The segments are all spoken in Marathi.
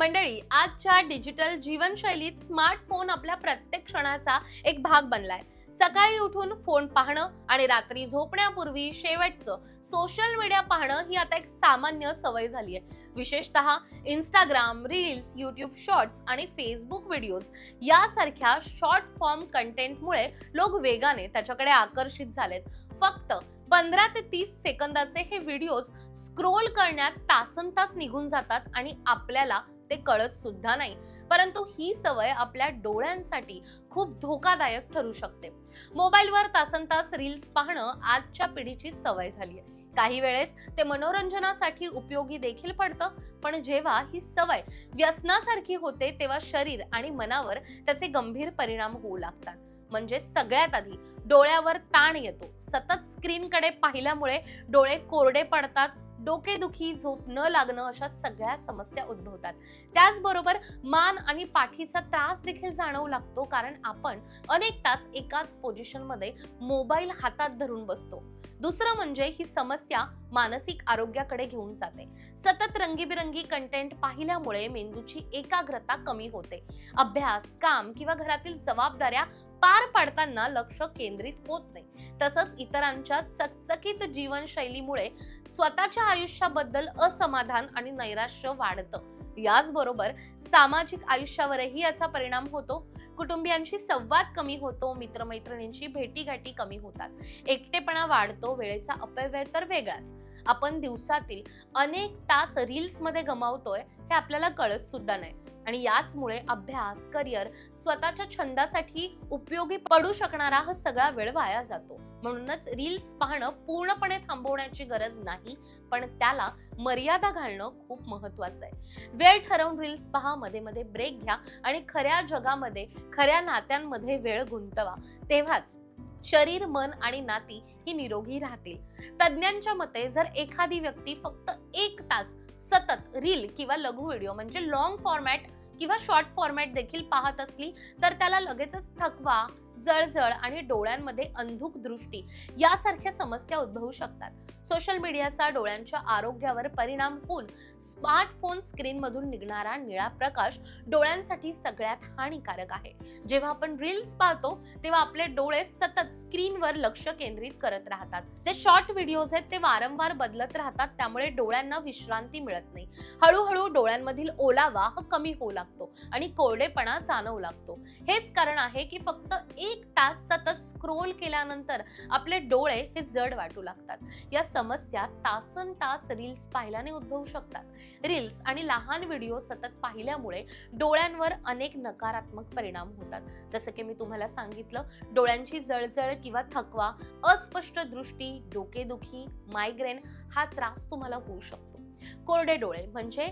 मंडळी आजच्या डिजिटल जीवनशैलीत स्मार्टफोन आपल्या प्रत्येक क्षणाचा एक भाग बनलाय. सकाळी उठून फोन पाहणं आणि रात्री झोपण्यापूर्वी शेवटचं सोशल मीडिया पाहणं ही आता एक सामान्य सवय झाली आहे विशेषतः इंस्टाग्राम रील्स यूट्यूब शॉर्ट्स आणि फेसबुक व्हिडिओज यासारख्या शॉर्ट फॉर्म कंटेंटमुळे लोक वेगाने त्याच्याकडे आकर्षित झालेत. फक्त पंधरा ते तीस सेकंदाचे हे व्हिडिओज स्क्रोल करण्यात तासन तास निघून जातात आणि आपल्याला ते कळत सुद्धा नाही. परंतु ही सवय आपल्या डोळ्यांसाठी खूप धोकादायक ठरू शकते. मोबाईलवर तासन तास रील्स पाहणं आजच्या पिढीची सवय झाली आहे काही वेळेस ते मनोरंजनासाठी उपयोगी देखील पडतं पण जेव्हा ही सवय व्यसनासारखी होते तेव्हा शरीर आणि मनावर त्याचे गंभीर परिणाम होऊ लागतात. म्हणजे सगळ्यात आधी डोळ्यावर ताण येतो. सतत स्क्रीनकडे पाहिल्यामुळे डोळे कोरडे पडतात डोकेदुखी झोप न लागणं अशा सगळ्या समस्या उद्भवतात. त्याचबरोबर मान आणि पाठीचा त्रास देखील जाणवू लागतो कारण आपण अनेक तास एकाच पोझिशनमध्ये मोबाईल हातात धरून बसतो. दुसरं म्हणजे ही समस्या मानसिक आरोग्याकडे घेऊन जाते. सतत रंगीबिरंगी कंटेंट पाहिल्यामुळे मेंदूची एकाग्रता कमी होते. अभ्यास काम किंवा घरातील जबाबदाऱ्या पार पाडताना लक्ष केंद्रित होत नाही. तसंच इतरांच्या चकचकीत जीवनशैलीमुळे स्वतःच्या आयुष्याबद्दल असमाधान आणि नैराश्य वाढतं. याचबरोबर सामाजिक आयुष्यावरही याचा परिणाम होतो. कुटुंबियांशी संवाद कमी होतो मित्रमैत्रिणींची भेटीगाठी कमी होतात. एकटेपणा वाढतो वेळेचा अपव्यय तर वेगळाच. आपण दिवसातील अनेक तास रील्समध्ये गमावतोय हे आपल्याला कळत सुद्धा नाही. आणि याचमुळे अभ्यास करिअर स्वतःच्या छंदासाठी उपयोगी पडू शकणारा हा सगळा वेळ वाया जातो. म्हणूनच रील्स पाहणं पूर्णपणे थांबवण्याची गरज नाही पण त्याला मर्यादा घालणं खूप महत्वाचं आहे. वेळ ठरवून रील्स पहा मध्ये मध्ये ब्रेक घ्या आणि खऱ्या जगामध्ये खऱ्या नात्यांमध्ये वेळ गुंतवा. तेव्हाच शरीर मन आणि नाती ही निरोगी राहतील. तज्ज्ञांच्या मते जर एखादी व्यक्ती फक्त एक तास सतत रील किंवा लघु व्हिडिओ म्हणजे लॉंग फॉर्मॅट किंवा शॉर्ट फॉर्मॅट देखील पाहत असली तर त्याला लगेचच थकवा जळजळ आणि डोळ्यांमध्ये अंधुक दृष्टी यासारख्या समस्या उद्भवू शकतात. सोशल मीडियाचा डोळ्यांच्या आरोग्यावर परिणाम होऊन स्मार्टफोन स्क्रीनमधून निघणारा निळा प्रकाश डोळ्यांसाठी सगळ्यात हानिकारक आहे. जेव्हा आपण रील्स पाहतो तेव्हा आपले डोळे सतत स्क्रीनवर लक्ष केंद्रित करत राहतात. जे शॉर्ट व्हिडिओज आहेत ते वारंवार बदलत राहतात त्यामुळे डोळ्यांना विश्रांती मिळत नाही. हळूहळू डोळ्यांमधील ओलावा हा कमी होऊ लागतो आणि कोरडेपणा जाणवू लागतो. हेच कारण आहे की फक्त एक एक तास सतत स्क्रोल केल्यानंतर आपले डोळे हे जड वाटू लागतात. या समस्या तासन तास रील्स पाहिल्याने उद्भवू शकतात. रील्स आणि लहान व्हिडिओ सतत पाहिल्यामुळे डोळ्यांवर अनेक नकारात्मक परिणाम होतात. जसं की मी तुम्हाला सांगितलं डोळ्यांची जळजळ किंवा थकवा अस्पष्ट दृष्टी डोकेदुखी मायग्रेन हा त्रास तुम्हाला होऊ शकतो. कोरडे डोळे म्हणजे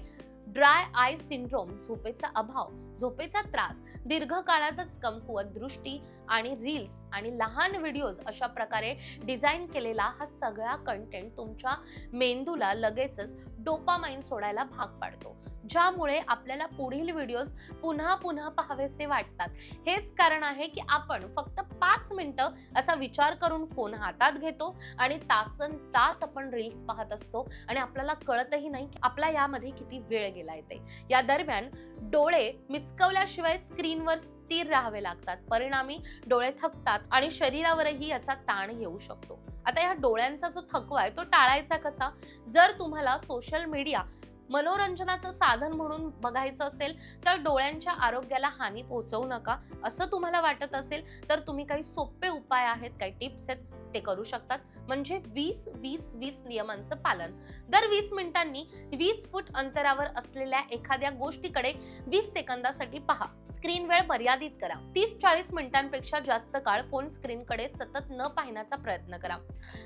ड्राय आय सिंड्रोम झोपेचा अभाव झोपेचा त्रास दीर्घकाळातच कमकुवत दृष्टी आणि रील्स आणि लहान व्हिडिओज अशा प्रकारे डिझाईन केलेला हा सगळा कंटेंट तुमच्या मेंदूला लगेचच डोपामाइन सोडायला भाग पाडतो. ज्यामुळे आपल्याला पुढील व्हिडिओज पुन्हा पुन्हा पाहावेसे वाटतात. हेच कारण आहे की आपण फक्त पाच मिनिटं असा विचार करून फोन हातात घेतो आणि तासन तास आपण रील्स पाहत असतो आणि आपल्याला कळतही नाही की आपला यामध्ये किती वेळ गेलाय ते. या दरम्यान डोळे मिचकवल्याशिवाय स्क्रीनवर स्थिर राहावे लागतात. परिणामी डोळे थकतात आणि शरीरावरही याचा ताण येऊ शकतो. आता या डोळ्यांचा जो थकवा आहे तो टाळायचा कसा? जर तुम्हाला सोशल मीडिया मनोरंजनाचं साधन म्हणून बघायचं असेल तर डोळ्यांच्या आरोग्याला हानी पोहोचवू नका. असं तुम्हाला वाटत असेल तर तुम्ही काही सोपे उपाय आहेत काही टिप्स आहेत. ते करू शकतात. म्हणजे वीस वीस वीस नियमांचं पालन. दर वीस मिनिटांनी वीस फूट अंतरावर असलेल्या एखाद्या गोष्टीकडे वीस सेकंदासाठी पहा. स्क्रीन वेळ मर्यादित करा. तीस चाळीस मिनिटांपेक्षा जास्त काळ फोन स्क्रीनकडे सतत न पाहण्याचा प्रयत्न करा.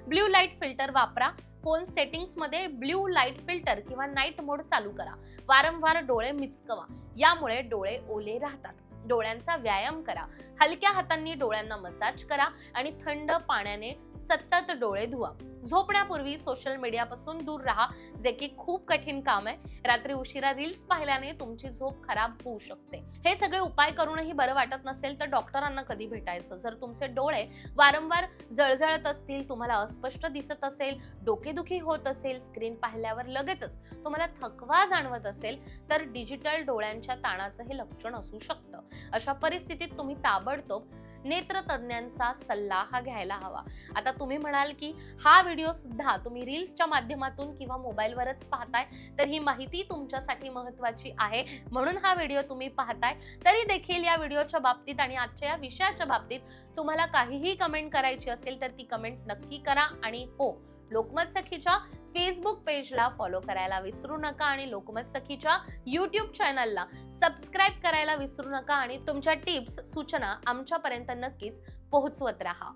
ब्ल्यू लाइट फिल्टर वापरा. फोन सेटिंग्समध्ये ब्ल्यू लाइट फिल्टर किंवा नाईट मोड चालू करा. वारंवार डोळे मिचकवा. यामुळे डोळे ओले राहतात. डोळ्यांचा व्यायाम करा. हलक्या हातांनी डोळ्यांना मसाज करा आणि थंड पाण्याने सतत डोळे धुवा. झोपण्यापूर्वी सोशल मीडियापासून दूर राहा जे की खूप कठीण काम आहे. रात्री उशिरा रील्स पाहिल्याने तुमची झोप खराब होऊ शकते. हे सगळे उपाय करूनही बरं वाटत नसेल तर डॉक्टरांना कधी भेटायचं? जर तुमचे डोळे वारंवार जळजळत असतील तुम्हाला अस्पष्ट दिसत असेल डोकेदुखी होत असेल स्क्रीन पाहिल्यावर लगेचच तुम्हाला थकवा जाणवत असेल तर डिजिटल डोळ्यांच्या ताणाचं हे लक्षण असू शकतं. अशा परिस्थितीत तुम्ही ताबडतोब नेत्रतज्ञांचा सल्ला हा घ्यायला हवा. आता तुम्ही म्हणाल की हा व्हिडिओ सुद्धा तुम्ही रील्सच्या माध्यमातून किंवा मोबाईलवरच पाहताय तर ही माहिती तुमच्यासाठी महत्वाची आहे. म्हणून हा व्हिडिओ तुम्ही पाहताय तरी देखील या व्हिडिओच्या बाबतीत आणि आजच्या या विषयाच्या बाबतीत तुम्हाला काहीही कमेंट करायची असेल तर ती कमेंट नक्की करा. आणि हो लोकमत सखीच्या फेसबुक पेजला फॉलो करायला विसरू नका आणि लोकमत सखीच्या युट्यूब चॅनलला सबस्क्राईब करायला विसरू नका आणि तुमच्या टिप्स सूचना आमच्यापर्यंत नक्कीच पोहोचवत राहा.